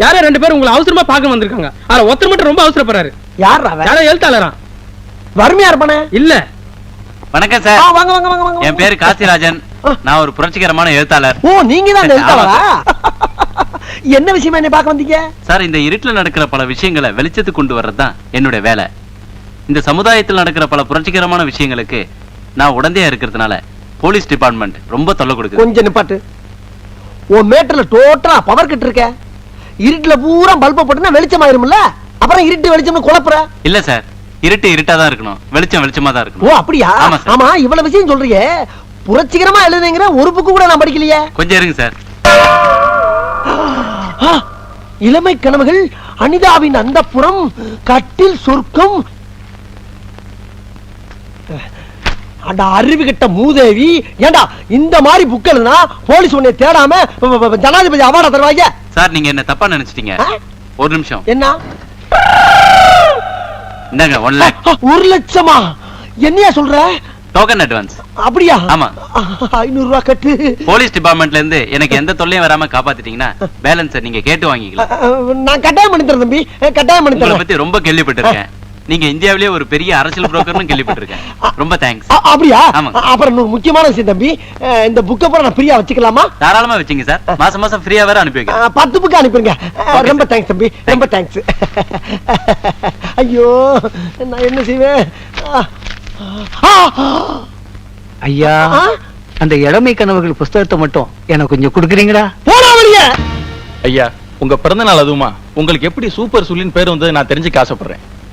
யாரோ ரெண்டு பேரும் உங்களை அவசரமா பார்க்க வந்திருக்காங்க. ஆனா ஒருத்தர் மட்டும் ரொம்ப அவசரப்படுறாரு. யார் அவன்? யாரோ எழுத்தாளரா வறுமையா இருப்பானே இல்ல. வணக்கம் ஆ, சார் வாங்க வாங்க வாங்க வாங்க. என் பேரு காசிராஜன். நான் ஒரு புரட்சிகரமான எழுத்தாளர். ஓ நீங்க தான் எழுத்தாளரா? என்ன விஷயமா என்ன பார்க்க வந்தீங்க? சார் இந்த இருட்டுல நடக்கிற பல விஷயங்களை வெளிச்சத்துக்கு கொண்டு வர்றதுதான் என்னுடைய வேலை. இந்த சமுதாயத்தில் நடக்கிற பல புரட்சிகரமான விஷயங்களுக்கு நான் உடந்தையா இருக்கிறதுனால போலீஸ் டிபார்ட்மெண்ட் ரொம்ப தொல்லை கொடுக்குது. கொஞ்சம் நிப்பாட்டு. உன் மேட்டர்ல டோட்டலா பவர் கட் இருக்க இருட்டுல பூரா பல்ப போட்டுனா வெளிச்சம் ஆயிரும்ல? அப்புறம் இருட்டு வெளிச்சம்னு குழப்புற? இல்ல சார். இருட்டு இருட்டா தான் இருக்கணும். வெளிச்சம் வெளிச்சமா தான் ஓ இருக்கணும் அப்படியா? ஆமா இவ்வளவு விஷயம் சொல்றீங்க புரட்சிகரமா எழுதுங்கிற ஒரு புக்கு கூட நான் படிக்கலையே. கொஞ்சம் இருங்க சார். இளமை கனவுகள் அனிதாவின் அந்தப்புறம் கட்டில் சொர்க்கம். அட அறிவு கிட்ட மூதேவி. ஏண்டா இந்த மாதிரி புக் எழுதுனா போலீஸ் உன்னை தேடாம ஜனாதிபதி அவார்ட தருவாங்க. சார் நீங்க என்ன தப்பா நினைச்சிட்டீங்க? ஒரு நிமிஷம். என்ன? இந்தாங்க ஒன் லேக் ஒரு லட்சமா? என்னையா சொல்ற? டோக்கன் அட்வான்ஸ் அப்படியா? ஆமா. ஐநூறு ரூபாய் கட்டு. போலீஸ் டிபார்ட்மெண்ட்ல இருந்து எனக்கு எந்த தொல்லையும் வராம காப்பாத்திட்டீங்கன்னா பேலன்ஸ் நீங்க கேட்டு வாங்கிக்கலாம். நான் கட்டாயம் பண்ணி தரேன் தம்பி. கட்டாயம் பண்ணி தரேன். பத்தி ரொம்ப கேள்விப்பட்டிருக்கேன். நீங்க இந்தியாவிலேயே ஒரு பெரிய அரசியல் புரோக்கர்னு கேள்விப்பட்டிருக்கேன். ரொம்ப தேங்க்ஸ் அப்படியா? அப்புறம் இன்னொரு முக்கியமான விஷயம் தம்பி. இந்த புக்கை பூரா நான் ஃப்ரீயா வச்சுக்கலாமா? தாராளமா வச்சுங்க சார். மாசம் மாசம் ஃப்ரீயா வேற அனுப்பி வைக்கிறேன். பத்து புக்கு அனுப்பிடுங்க. ரொம்ப. தேங்க்ஸ் தம்பி. ரொம்ப தேங்க்ஸ் ஐயோ நான் என்ன செய்வேன்? ஐயா அந்த இளமை கனவுகள் புஸ்தகத்தை மட்டும் எனக்கு கொஞ்சம் கொடுக்குறீங்களா? போடா ஐயா உங்க பிறந்த நாள் அதுவுமா. உங்களுக்கு எப்படி சூப்பர் சுல்லின் பேர் வந்தது நான் தெரிஞ்சுக்க ஆசைப்படுறேன்.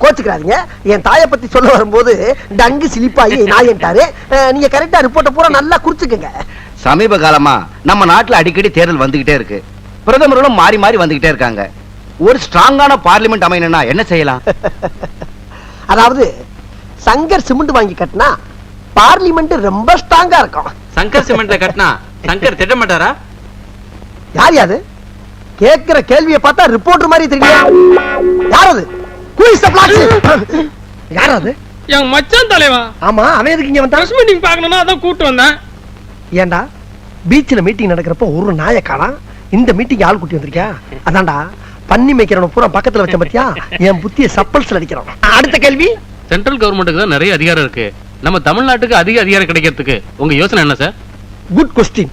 கோச்சுக்கிறாதீங்க. என் தாயை பத்தி சொல்ல வரும்போது டங்கு சிலிப்பாயி நாயன்ட்டாரு அஹ், நீங்க கரெக்டா ரிப்போர்ட்டை பூரா நல்லா குறிச்சுக்கங்க. சமீப காலமா நம்ம நாட்டுல அடிக்கடி தேர்தல் வந்துகிட்டே இருக்கு. பிரதமர்களும் மாறி மாறி வந்துகிட்டே இருக்காங்க. ஒரு ஸ்ட்ராங்கான பார்லிமெண்ட் அமையணும்னா என்ன செய்யலாம்? அதாவது சங்கர் சிமெண்ட் வாங்கி கட்டினா பார்லிமெண்ட் ரொம்ப ஸ்ட்ராங்கா இருக்கும். சங்கர் சிமெண்ட்ல கட்டினா சங்கர் திட்ட மாட்டாரா? யார் யாது? கேக்குற கேள்வியை பார்த்தா ரிப்போர்ட்டர் மாதிரி தெரியும்? யார் அது? யார் அது? என் மச்சான் தலைவா. ஆமா அவன் எதுக்கு இங்க வந்தான்? பிரஸ் மீட்டிங் பார்க்கணும்னா அதான் கூட்டு வந்தேன். ஏன்டா பீச்ல மீட்டிங் நடக்கிறப்ப ஒரு நாயை காணாம் இந்த மீட்டிங் ஆள் கூட்டி வந்திருக்கியா? அதான்டா பன்னி மேய்க்கிறவன பூரா பக்கத்துல வச்ச பத்தியா? என் புத்திய சப்பல்ஸ்ல அடிக்கிறான். அடுத்த கேள்வி? சென்ட்ரல் கவர்மெண்ட்டுக்கு தான் நிறைய அதிகாரம் இருக்கு. நம்ம தமிழ்நாட்டுக்கு அதிக அதிகாரம் கிடைக்கிறதுக்கு உங்க யோசனை என்ன சார் குட் கொஸ்டின்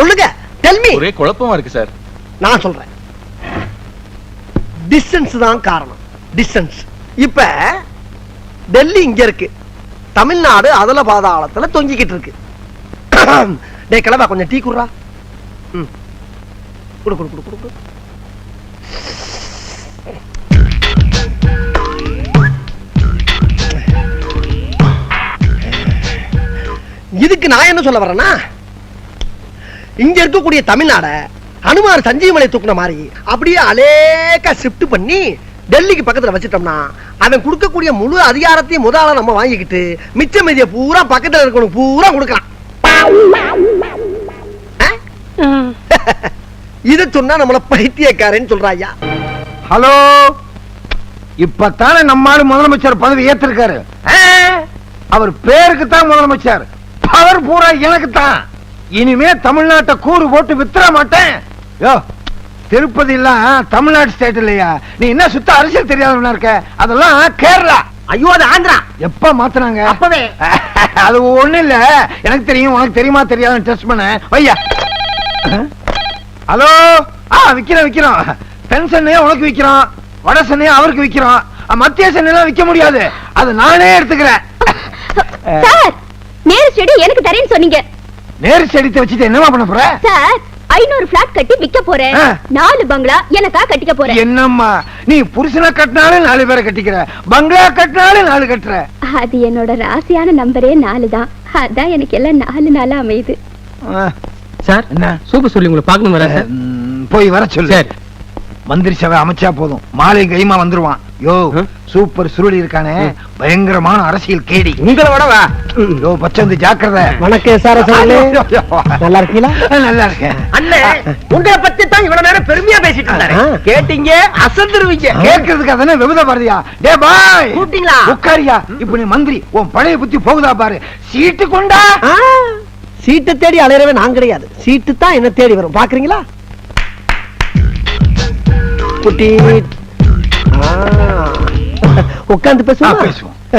சொல்லுங்க. டெல்மி ஒரே குழப்பமா இருக்கு சார். நான் சொல்றேன். டிஸ்டன்ஸ் தான் காரணம். டிஸ்டன்ஸ் இப்ப டெல்லி இங்க இருக்கு. தமிழ்நாடு அதல பாதாளத்துல தொங்கிக்கிட்டு இருக்கு. டேய் கிளம்பா கொஞ்சம் டீ குடுறா. ம். குடு குடு குடு குடு குடு. இதுக்கு நான் என்ன சொல்ல வரேன்னா இங்க இருக்கக்கூடிய தமிழ்நாட அனுமார் சஞ்சீவமலை தூக்குன மாதிரி அப்படியே அலேக்கா ஷிஃப்ட் பண்ணி டெல்லிக்கு பக்கத்துல வச்சிட்டோம்னா அவன் கொடுக்கக்கூடிய முழு அதிகாரத்தையும் முதல்ல நம்ம வாங்கிக்கிட்டு மிச்ச மீதிய பூரா பக்கத்துல இருக்கணும் பூரா கொடுக்கலாம்? இத சொன்னா நம்மள பைத்தியக்காரன்னு சொல்றாயா ஹலோ? இப்பத்தானே நம்மால முதலமைச்சர் பதவி ஏத்திருக்காரு? அவர் பேருக்கு தான் முதலமைச்சர். பவர் பூரா எனக்கு தான் இனிமே தமிழ்நாட்டை கூறு போட்டு வித்துற மாட்டேன். யோ திருப்பதி எல்லாம் தமிழ்நாடு ஸ்டேட் இல்லையா? நீ என்ன சுத்த அரசியல் தெரியாதவனா இருக்க? அதெல்லாம் கேரளா. ஐயோ அது ஆந்திரா. எப்ப மாத்துனாங்க? அப்பவே. அது ஒண்ணு இல்ல. எனக்கு தெரியும் உனக்கு தெரியுமா தெரியாதுன்னு டெஸ்ட் பண்ண. வையா. ஹலோ? ஆ விக்கிறோம் விக்கிறோம். தென் சென்னையை உனக்கு விக்கிறோம். வட சென்னையை அவருக்கு விக்கிறோம். மத்திய சென்னையெல்லாம் விக்க முடியாது. அது நானே எடுத்துக்கிறேன். சார் நேரு ஸ்டடி எனக்கு தரேன்னு சொன்னீங்க. நேரு செடித்தை வச்சுட்டு என்னமா பண்ண போற? சார் ஐநூறு பிளாட் கட்டி விக்க போறேன். நாலு பங்களா எனக்கா கட்டிக்க போறேன். என்னம்மா நீ புருஷனை கட்டினாலும் நாலு பேரை கட்டிக்கிற. பங்களா கட்டினாலும் நாலு கட்டுற. அது என்னோட ராசியான நம்பரே நாலு தான். அதான் எனக்கு எல்லாம் நாலு நாளா அமையுது. சார் என்ன? சூப்பர் சொல்லி உங்களை பார்க்கணும் ம், போய் வர சொல்லு. சரி. மந்திரி சபை அமைச்சா போதும். மாலை கைமா வந்துருவான். யோ. சூப்பர் சுருளி இருக்கானே பயங்கரமான அரசியல் கேடி. உங்களை விட வா. யோ பச்சந்து ஜாக்கிரதை. வணக்கம் சார் நல்லா இருக்கீங்களா? நல்லா இருக்கேன். அண்ணே உங்களை பத்தி தான் இவ்வளவு நேரம் பெருமையா பேசிட்டு இருந்தாரு கேட்டீங்க அசந்துருவீங்க. கேட்கறதுக்கு அதானே விபத பாரதியா? டே பாய். கூப்பிட்டீங்களா? உட்காரியா. இப்ப நீ மந்திரி உன் பழைய புத்தி போகுதா பாரு. சீட்டு கொண்டா. சீட்டை தேடி அலையறவே நான் கிடையாது. சீட்டு தான் என்ன தேடி வரும். பாக்குறீங்களா? குட்டி உட்காந்து பேசுவோம்? பேசுவோம்.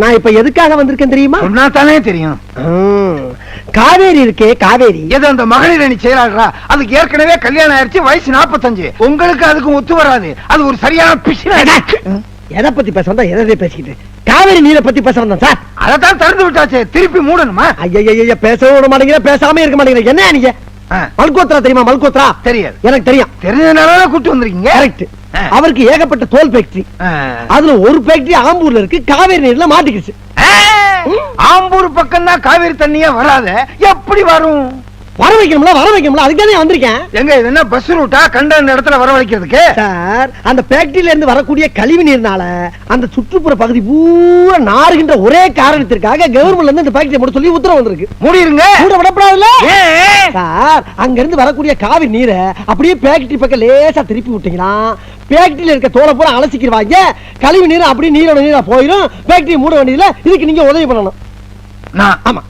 நான் இப்ப எதுக்காக வந்திருக்கேன் தெரியுமா? சொன்னா தானே தெரியும் காவேரி இருக்கே காவேரி. எது அந்த மகளிர் அணி செயலாளரா? அதுக்கு ஏற்கனவே கல்யாணம் ஆயிடுச்சு வயசு 45 உங்களுக்கு அதுக்கும் ஒத்து வராது. அது ஒரு சரியான பிசின எதை பத்தி பேச வந்தா எதை பேசிக்கிட்டு? காவேரி நீரை பத்தி பேச வந்தேன் சார். அதத்தான் திறந்து விட்டாச்சே. திருப்பி மூடணுமா? ஐயா பேசவும் விட மாட்டேங்கிற பேசாம இருக்க மாட்டேங்கிற என்ன நீங்க மல்கோத்ரா தெரியுமா? மல்கோத்ரா? தெரியாது. எனக்கு தெரியும். தெரிஞ்சதுனால கூட்டு வந்திருக்கீங்க. கரெக்ட். அவருக்கு ஏகப்பட்ட தோல் ஃபேக்டரி. அதுல ஒரு ஃபேக்டரி ஆம்பூர்ல இருக்கு காவேரி நீர்ல மாட்டிக்கிச்சு. ஆம்பூர் பக்கம் தான் காவிரி தண்ணியே வராத. எப்படி வரும்? வர வைக்கணும்ல வர வைக்கணும்ல அதுக்கு தானே வந்திருக்கேன். எங்க இது என்ன பஸ் ரூட்டா கண்ட அந்த இடத்துல வரவழைக்கிறதுக்கு சார் அந்த ஃபேக்டரியில இருந்து வரக்கூடிய கழிவு நீர்னால அந்த சுற்றுப்புற பகுதி பூரா நாறுகின்ற ஒரே காரணத்திற்காக கவர்மெண்ட்ல இருந்து இந்த ஃபேக்டரி போட சொல்லி உத்தரவு வந்திருக்கு. மூடிருங்க. கூட விடப்படாதுல்ல? சார் அங்க இருந்து வரக்கூடிய காவி நீரை அப்படியே ஃபேக்டரி பக்கம் லேசா திருப்பி விட்டீங்கன்னா ஃபேக்டரியில இருக்க தோலை பூரா அலசிக்கிடுவாங்க கழிவு நீர் அப்படியே நீரோட நீரா போயிடும் ஃபேக்டரி மூட வேண்டியதுல இதுக்கு நீங்க உதவி பண்ணணும். நான். ஆமா.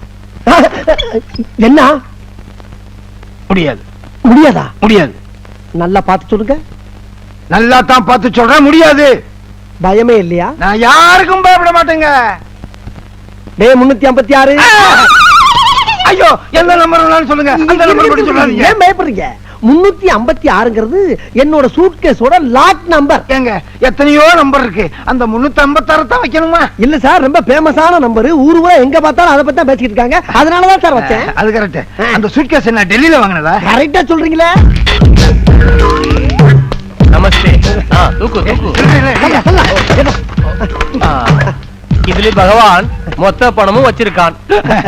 என்ன? முடியாது. முடியாதா? முடியாது. நல்லா பார்த்து சொல்லுங்க. நல்லா தான் பார்த்து சொல்றேன் முடியாது. பயமே இல்லையா? நான் யாருக்கும் பயப்பட மாட்டேங்க. டே முன்னூத்தி ஐம்பத்தி ஆறு. ஐயோ எந்த நம்பர் சொல்லுங்க. அந்த நம்பர் சொல்லாதீங்க ஏன் பயப்படுறீங்க? முன்னூத்தி ஐம்பத்தி ஆறுங்கிறது என்னோட சூட்கேஸோட லாக் நம்பர் ஏங்க எத்தனையோ நம்பர் இருக்கு. அந்த முன்னூத்தி ஐம்பத்தாறு தான் வைக்கணுமா? இல்ல சார் ரொம்ப ஃபேமஸான நம்பர் ஊரு ஊரா எங்க பார்த்தாலும் அதை பத்தி தான் பேசிக்கிட்டு இருக்காங்க. அதனாலதான் சார் வச்சேன். அது கரெக்ட் அந்த சூட்கேஸ் என்ன டெல்லியில வாங்கினதா? கரெக்டா சொல்றீங்களே. நமஸ்தே. தூக்கு தூக்கு. இதுல பகவான் மொத்த பணமும் வச்சிருக்கான்.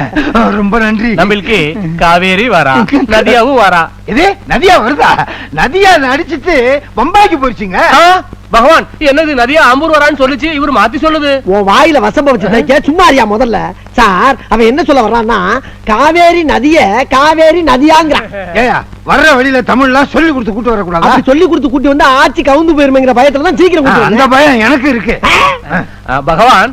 ரொம்ப நன்றி. நம்மளுக்கு காவேரி வரா நதியாவும் வரா. இது நதியா வருதா? நதியா அடிச்சிட்டு பம்பாய்க்கு போயிடுச்சுங்க பகவான் என்னது நதியா ஆம்பூர் வரான்னு சொல்லுச்சு? இவர் மாத்தி சொல்லுது. உன் வாயில வசம்ப வச்சு தைக்க சும்மா அறியா முதல்ல. சார் அவன் என்ன சொல்ல வர்றான்னா காவேரி நதிய காவேரி நதியாங்கிறான். ஏயா வர்ற வழியில தமிழ்லாம் சொல்லி கொடுத்து கூட்டு வரக்கூடாதா? அப்படி சொல்லி கொடுத்து கூட்டி வந்து ஆட்சி கவுந்து போயிருமேங்கிற பயத்துல தான் சீக்கிரம் அந்த. பயம் எனக்கு இருக்கு. பகவான்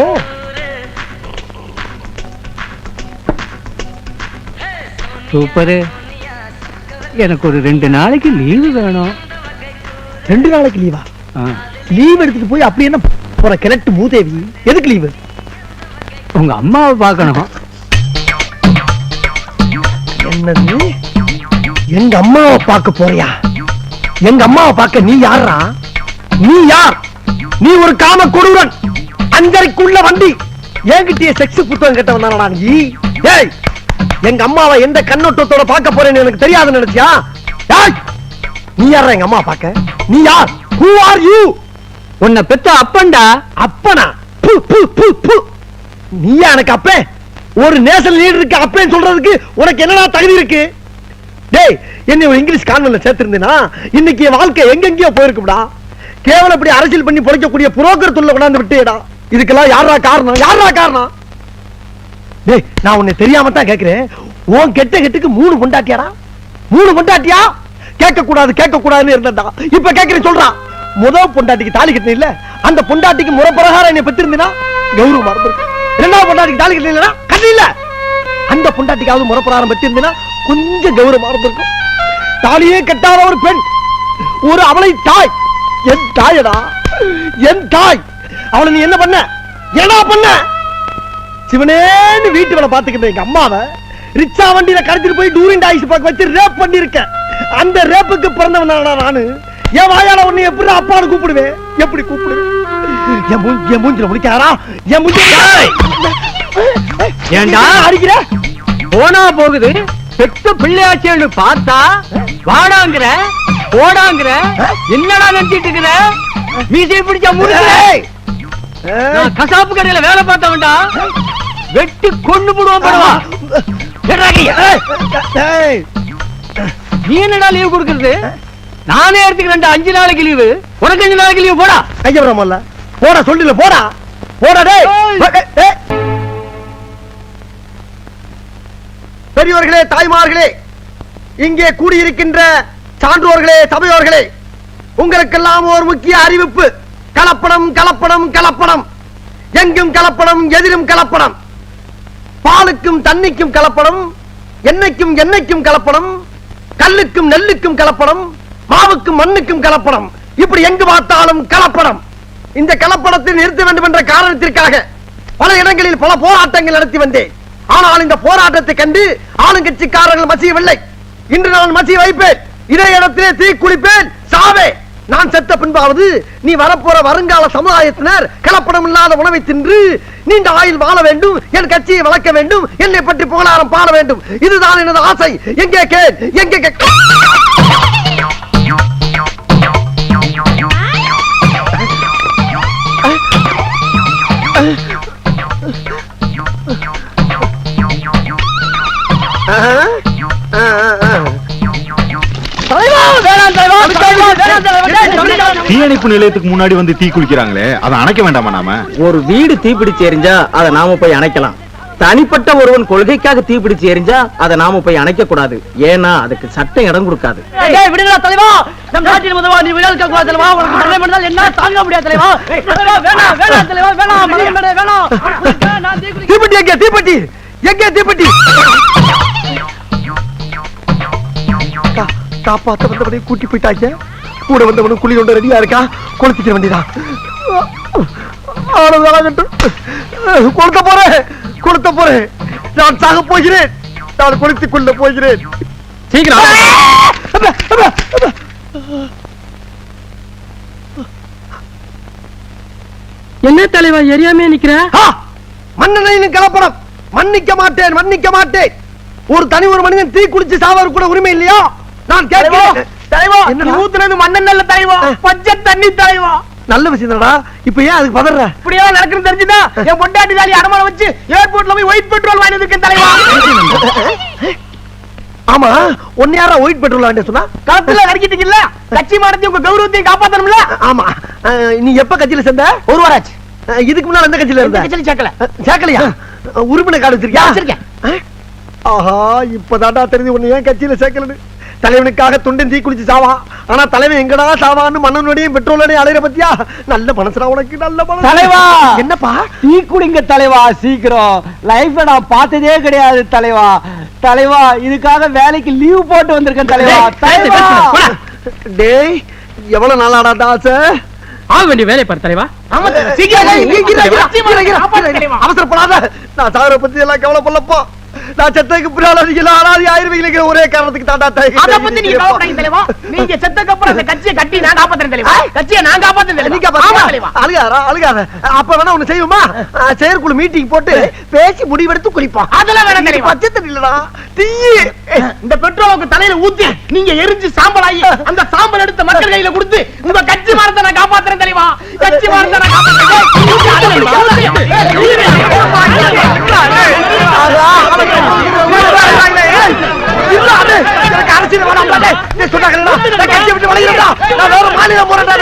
ஓ. சூப்பரு. எனக்கு ஒரு ரெண்டு நாளைக்கு லீவு வேணும். ரெண்டு நாளைக்கு லீவா லீவ் எடுத்துட்டு போய் அப்படி என்ன போற கிழட்டு மூதேவி? எதுக்கு லீவு உங்க அம்மாவை பார்க்கணும். என்னது? எங்க அம்மாவை பார்க்க போறியா? எங்க அம்மாவை பார்க்க நீ யாரா நீ யார்? நீ ஒரு காம கொடூரன் அஞ்சரைக்குள்ள வண்டி. என்கிட்டயே செக்ஸ் புத்தகம் கேட்டவன் தானடா நீ? ஏய் எங்க அம்மாவை எந்த கண்ணோட்டத்தோட பார்க்க போறேன்னு எனக்கு தெரியாதுன்னு நினைச்சியா? ஏய் நீ யாரா எங்க அம்மா பார்க்க? நீ யார்? ஹூ ஆர் யூ உன்னை பெத்த அப்பன்டா. அப்பனா? பு, பு, பு, பு. நீயா எனக்கு அப்பே? ஒரு நேஷனல் லீடர் இருக்கு அப்பேன்னு சொல்றதுக்கு உனக்கு என்னடா தகுதி இருக்கு? டேய் என்னை ஒரு இங்கிலீஷ் கான்வென்ட்ல சேர்த்திருந்தேனா? இன்னைக்கு என் வாழ்க்கை எங்கெங்கயோ போயிருக்கும்டா. கேவலம் இப்படி அரசியல் பண்ணி பிழைக்கக்கூடிய புரோக்கர் தொழில கொண்டாந்து விட்டேடா இதுக்கெல்லாம் யாரா காரணம்? யாரா காரணம்? டேய் நான் உன்னை தெரியாம தான் கேக்குறேன். உன் கெட்ட கெட்டுக்கு மூணு பொண்டாட்டியாடா? மூணு பொண்டாட்டியா? கேட்க கூடாது கேட்க கூடாதுன்னு இருந்தடா இப்ப கேக்குறேன் சொல்றான் முதல் பொண்டாட்டிக்கு தாலி கட்டின இல்ல அந்த பொண்டாட்டிக்கு முறை பிரகாரம் என்னை பெற்றிருந்தா கௌரவம் மறந்து இரண்டாவது பொண்டாட்டிக்கு தாலி கட்டின இல்ல அந்த பொண்டாட்டிக்காவது முறை பிரகாரம் பெற்றிருந்தா கொஞ்சம் கௌரவம் இருந்திருக்கும் தாலியே கட்டாத ஒரு பெண். ஒரு அவளை தாய். என் தாயடா. என் தாய். அவளை நீ என்ன பண்ண? என்ன பண்ண? சிவனேன்னு வீட்டு வேலை பாத்துக்கிட்ட எங்க அம்மாவை ரிக்ஷா வண்டியில கடத்திட்டு போய் டூரிங் டாய்ஸ் பார்க்க வச்சு ரேப் பண்ணிருக்கேன் அந்த ரேப்புக்கு பிறந்தவன் நானு? என் வாயால உன்னை எப்படி அப்பான்னு கூப்பிடுவேன்? எப்படி கூப்பிடுவேன் என் மூஞ்சி என் மூஞ்சில முடிக்காரா என் மூஞ்சி ஏன்டா? அடிக்கிற? போனா போகுது பெத்த பிள்ளையாச்சேன்னு பார்த்தா வாடாங்கிற போடாங்கிற என்னடா நினைச்சிட்டு இருக்கிற? மீசையை பிடிச்ச முடிச்சு! நான் கசாப்பு கடையில வேலை பார்த்தவன்டா. வெட்டி கொண்டு போடுவான் படுவா. ஏய்! நீ என்னடா லீவ் கொடுக்கறது? நானே எடுத்துக்கிறேன்டா அஞ்சு நாளைக்கு லீவு உனக்கு அஞ்சு நாளைக்கு லீவு போடா. கைய விடாமல்ல போடா சொல்லில போடா. போடா டேய். பெரியவர்களே தாய்மார்களே இங்கே கூடியிருக்கின்ற சான்றோர்களே சபையோர்களே உங்களுக்கெல்லாம் ஒரு முக்கிய அறிவிப்பு. கலப்படம் கலப்படம். எங்கும் கலப்படம் எதிரும் கலப்படம். பாலுக்கும் தண்ணிக்கும் கலப்படம் எண்ணெய்க்கும் எண்ணெய்க்கும் கலப்படம் கல்லுக்கும் நெல்லுக்கும் கலப்படம் மாவுக்கும் மண்ணுக்கும் கலப்படம். இப்படி எங்கு பார்த்தாலும் கலப்படம். இந்த கலப்படத்தை நிறுத்த வேண்டும் என்ற காரணத்திற்காக பல இடங்களில் பல போராட்டங்கள் நடத்தி வந்தேன். ஆனால் இந்த போராட்டத்தை கண்டு ஆளுங்கட்சிக்காரர்கள் மசியவில்லை. இன்று நான் மசிய வைப்பேன். இதே இடத்திலே தீ குளிப்பேன் சாவே நான் செத்த பின்பாவது நீ வரப்போற வருங்கால சமுதாயத்தினர் கலப்படம் இல்லாத உணவை தின்று நீண்ட ஆயுள் வாழ வேண்டும் என் கட்சியை வளர்க்க வேண்டும் என்னை பற்றி புகழாரம் பாட வேண்டும். இதுதான் எனது ஆசை. எங்கே கேள் எங்கே கே- தீயணைப்பு நிலையத்துக்கு முன்னாடி வந்து தீ குளிக்கிறாங்களே அதை அணைக்க வேண்டாமா நாம? ஒரு வீடு தீப்பிடிச்சு எரிஞ்சா அதை நாம போய் அணைக்கலாம். தனிப்பட்ட ஒருவன் கொள்கைக்காக தீப்பிடிச்சு எரிஞ்சா அதை நாம போய் அணைக்க கூடாது. ஏன்னா அதுக்கு சட்டம் இடம் கொடுக்காது. தீப்பெட்டி எங்க தீப்பெட்டி? எங்க தீப்பெட்டி? காப்பாத்த வந்தவனை கூட்டி போயிட்டாங்க கூட வந்தவனும் குழி கொண்டு ரெடியா இருக்கா? கொளுத்திக்கிற வேண்டியதான் கொளுத்த போறேன் கொளுத்த போறேன். நான் சாக போகிறேன். நான் கொளுத்திக் கொள்ள போகிறேன். சீக்கிரம். என்ன தலைவா எரியாமே நிக்கிற! மன்னனையின் கலப்படம் மன்னிக்க மாட்டேன் மன்னிக்க மாட்டேன். ஒரு தனி ஒரு மனிதன் தீ குளிச்சு சாவது கூட உரிமை இல்லையா? நான் கேட்கிறேன். தலைவா? ஊத்துனது நல்ல தலைவா பச்சை தண்ணி தலைவா நல்ல விஷயம் தானடா இப்ப ஏன் அதுக்கு பதற? இப்படியெல்லாம் நடக்குன்னு தெரிஞ்சுதா? என் பொண்டாட்டி தாலி அடமானம் வச்சு ஏர்போர்ட்ல போய் ஒயிட் பெட்ரோல் வாங்கி இருக்கேன் தலைவா. ஆமா ஒன்னு யாரா ஒயிட் பெட்ரோல் வாண்டி சொன்னா? களத்துல நடிக்கிட்டீங்கல்ல கட்சி மாடத்தை உங்க கௌரவத்தையும் காப்பாத்தணும்ல? ஆமா. நீ எப்ப கட்சியில சேர்ந்த? ஒரு இதுக்கு முன்னால எந்த கட்சியில இருந்த? கட்சியில சேர்க்கல. சேர்க்கலையா? உறுப்பினர் கார்டு வச்சிருக்கியா? வச்சிருக்கேன். ஆஹா தெரிஞ்சு உன்னை ஏன் கட்சியில சேர்க்கலன்னு. தலைவனுக்காக துண்டன் தீ குளிச்சு சாவா. ஆனா தலைவன் எங்கடா சாவான்னு மண்ணனுடையும் பெட்ரோலோடையும் அலையிற பத்தியா? நல்ல மனசுடா உனக்கு நல்ல மனசு. தலைவா! என்னப்பா? டீ குடிங்க தலைவா சீக்கிரம். லைஃப்ல நான் பார்த்ததே கிடையாது தலைவா. தலைவா இதுக்காக வேலைக்கு லீவ் போட்டு வந்திருக்கேன் தலைவா. தலைவா! டேய் எவ்வளவு நாளாடா தாச? ஆக வேண்டிய வேலை பாரு தலைவா. அவசரப்படாத. நான் சாகர பத்தி எல்லாம் கவலைப்படலப்பா. நான் செத்ததுக்கு பின்னால நீங்க அனாதி ஆயிருவீங்க ஒரே காரணத்துக்கு தாண்டா அத பத்தி நீங்க கவலைப்படாதீங்க தலைவா நீங்க செத்தக்கு அப்புறம் அந்த கட்சியை கட்டி நான் காப்பாத்துறேன் தலைவா கட்சியை நான் காப்பாத்துறேன் நீங்க தலைவா தலைவா அழுகாரா அழுகாத அப்ப வேணா ஒண்ணு செய்வோமா? செயற்குழு மீட்டிங் போட்டு பேசி முடிவெடுத்து குளிப்போம். அதெல்லாம் வேணாம் தலைவா. பச்சை தண்ணிலடா தீ இந்த பெட்ரோலுக்கு தலையில ஊத்தி நீங்க எரிஞ்சு சாம்பல் ஆகி அந்த சாம்பல் எடுத்து மக்கள் கையில கொடுத்து உங்க கட்சி மாரத்தை நான் காப்பாத்துறேன் தெரியுமா கட்சி மாரத்தை நான் எனக்கு கட்சியில வர மாட்டே நீ சொன்னாங்கடா நான் வேற மாநிலம் போறேன்டா